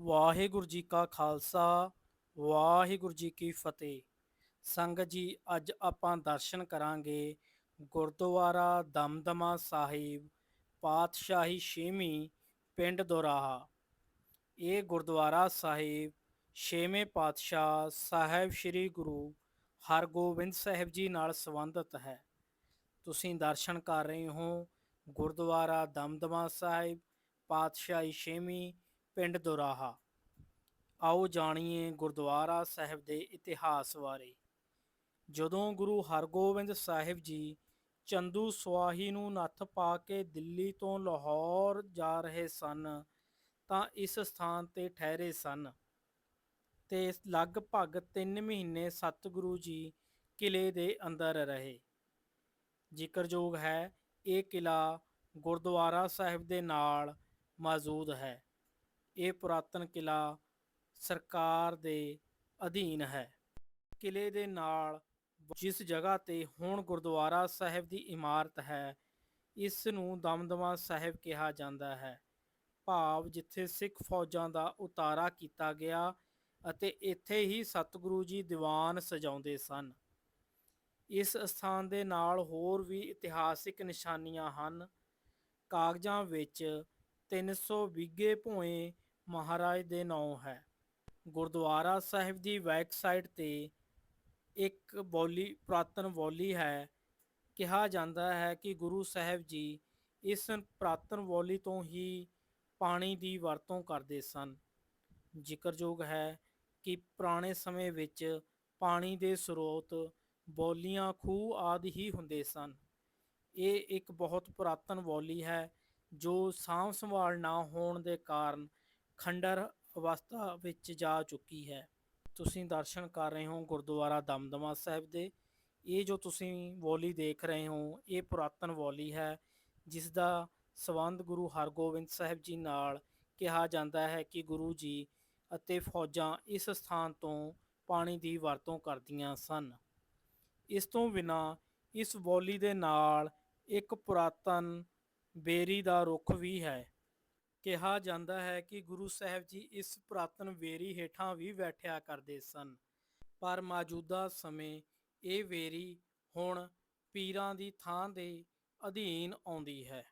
ਵਾਹਿਗੁਰੂ ਜੀ ਕਾ ਖਾਲਸਾ, ਵਾਹਿਗੁਰੂ ਜੀ ਕੀ ਫਤਿਹ। ਸੰਗਤ ਜੀ, ਅੱਜ ਆਪਾਂ ਦਰਸ਼ਨ ਕਰਾਂਗੇ ਗੁਰਦੁਆਰਾ ਦਮਦਮਾ ਸਾਹਿਬ, ਪਾਤਸ਼ਾਹੀ ਛੇਵੀਂ ਪਿੰਡ ਦੋਰਾਹਾ। ਇਹ ਗੁਰਦੁਆਰਾ ਸਾਹਿਬ ਛੇਵੇਂ ਪਾਤਸ਼ਾਹ ਸਾਹਿਬ ਸ੍ਰੀ ਗੁਰੂ ਹਰਗੋਬਿੰਦ ਸਾਹਿਬ ਜੀ ਨਾਲ ਸੰਬੰਧਿਤ ਹੈ। ਤੁਸੀਂ ਦਰਸ਼ਨ ਕਰ ਰਹੇ ਹੋ ਗੁਰਦੁਆਰਾ ਦਮਦਮਾ ਸਾਹਿਬ, ਪਾਤਸ਼ਾਹੀ ਛੇਵੀਂ ਪਿੰਡ ਦੁਰਾਹਾ। ਆਓ ਜਾਣੀਏ ਗੁਰਦੁਆਰਾ ਸਾਹਿਬ ਦੇ ਇਤਿਹਾਸ ਬਾਰੇ। ਜਦੋਂ ਗੁਰੂ ਹਰਗੋਬਿੰਦ ਸਾਹਿਬ ਜੀ ਚੰਦੂ ਸਵਾਹੀ ਨੂੰ ਨੱਥ ਪਾ ਕੇ ਦਿੱਲੀ ਤੋਂ ਲਾਹੌਰ ਜਾ ਰਹੇ ਸਨ, ਤਾਂ ਇਸ ਸਥਾਨ ਤੇ ਠਹਿਰੇ ਸਨ ਤੇ ਲਗਭਗ 3 ਮਹੀਨੇ ਸਤਿਗੁਰੂ ਜੀ ਕਿਲੇ ਦੇ ਅੰਦਰ ਰਹੇ। ਜ਼ਿਕਰਯੋਗ ਹੈ, ਇਹ ਕਿਲਾ ਗੁਰਦੁਆਰਾ ਸਾਹਿਬ ਦੇ ਨਾਲ ਮੌਜੂਦ ਹੈ। ਇਹ ਪੁਰਾਤਨ ਕਿਲਾ ਸਰਕਾਰ ਦੇ ਅਧੀਨ ਹੈ। ਕਿਲੇ ਦੇ ਨਾਲ ਜਿਸ ਜਗ੍ਹਾ ਤੇ ਹੁਣ ਗੁਰਦੁਆਰਾ ਸਾਹਿਬ ਦੀ ਇਮਾਰਤ ਹੈ ਇਸ ਨੂੰ ਦਮਦਮਾ ਸਾਹਿਬ ਕਿਹਾ ਜਾਂਦਾ ਹੈ। ਭਾਵ ਜਿੱਥੇ ਸਿੱਖ ਫੌਜਾਂ ਦਾ ਉਤਾਰਾ ਕੀਤਾ ਗਿਆ ਅਤੇ ਇੱਥੇ ਹੀ ਸਤਿਗੁਰੂ ਜੀ ਦੀਵਾਨ ਸਜਾਉਂਦੇ ਸਨ। ਇਸ ਸਥਾਨ ਦੇ ਨਾਲ ਹੋਰ ਵੀ ਇਤਿਹਾਸਿਕ ਨਿਸ਼ਾਨੀਆਂ ਹਨ। ਕਾਗਜ਼ਾਂ ਵਿੱਚ 300 ਵਿਗੇ ਭੋਏ ਮਹਾਰਾਜ ਦੇ ਨਾਂ ਹੈ। ਗੁਰਦੁਆਰਾ ਸਾਹਿਬ ਦੀ ਵੈਬਸਾਈਟ ਤੇ ਇੱਕ ਬੋਲੀ, ਪੁਰਾਤਨ ਬੋਲੀ ਹੈ। ਕਿਹਾ ਜਾਂਦਾ ਹੈ ਕਿ ਗੁਰੂ ਸਾਹਿਬ ਜੀ ਇਸ ਪੁਰਾਤਨ ਬੋਲੀ ਤੋਂ ਹੀ ਪਾਣੀ ਦੀ ਵਰਤੋਂ ਕਰਦੇ ਸਨ। ਜ਼ਿਕਰਯੋਗ ਹੈ ਕਿ ਪੁਰਾਣੇ ਸਮੇਂ ਵਿੱਚ ਪਾਣੀ ਦੇ ਸਰੋਤ ਬੋਲੀਆਂ, ਖੂਹ ਆਦਿ ਹੀ ਹੁੰਦੇ ਸਨ। ਇਹ ਇੱਕ ਬਹੁਤ ਪੁਰਾਤਨ ਬੋਲੀ ਹੈ ਜੋ ਸਾਂਭ ਸੰਭਾਲ ਨਾ ਹੋਣ ਦੇ ਕਾਰਨ ਖੰਡਰ ਅਵਸਥਾ ਵਿੱਚ ਜਾ ਚੁੱਕੀ ਹੈ। ਤੁਸੀਂ ਦਰਸ਼ਨ ਕਰ ਰਹੇ ਹੋ ਗੁਰਦੁਆਰਾ ਦਮਦਮਾ ਸਾਹਿਬ ਦੇ। ਇਹ ਜੋ ਤੁਸੀਂ ਬੋਲੀ ਦੇਖ ਰਹੇ ਹੋ, ਇਹ ਪੁਰਾਤਨ ਬੋਲੀ ਹੈ, ਜਿਸ ਦਾ ਸਬੰਧ ਗੁਰੂ ਹਰਗੋਬਿੰਦ ਸਾਹਿਬ ਜੀ ਨਾਲ ਕਿਹਾ ਜਾਂਦਾ ਹੈ ਕਿ ਗੁਰੂ ਜੀ ਅਤੇ ਫੌਜਾਂ ਇਸ ਸਥਾਨ ਤੋਂ ਪਾਣੀ ਦੀ ਵਰਤੋਂ ਕਰਦੀਆਂ ਸਨ। ਇਸ ਤੋਂ ਬਿਨਾ ਇਸ ਬੋਲੀ ਦੇ ਨਾਲ ਇੱਕ ਪੁਰਾਤਨ ਬੇਰੀ ਦਾ ਰੁੱਖ ਵੀ ਹੈ। ਕਿਹਾ ਜਾਂਦਾ ਹੈ ਕਿ ਗੁਰੂ ਸਾਹਿਬ ਜੀ ਇਸ ਪੁਰਾਤਨ ਵੇਰੀ ਹੇਠਾਂ ਵੀ ਬੈਠਿਆ ਕਰਦੇ ਸਨ। ਪਰ ਮੌਜੂਦਾ ਸਮੇਂ ਇਹ ਵੇਰੀ ਹੁਣ ਪੀਰਾਂ ਦੀ ਥਾਂ ਦੇ ਅਧੀਨ ਆਉਂਦੀ ਹੈ।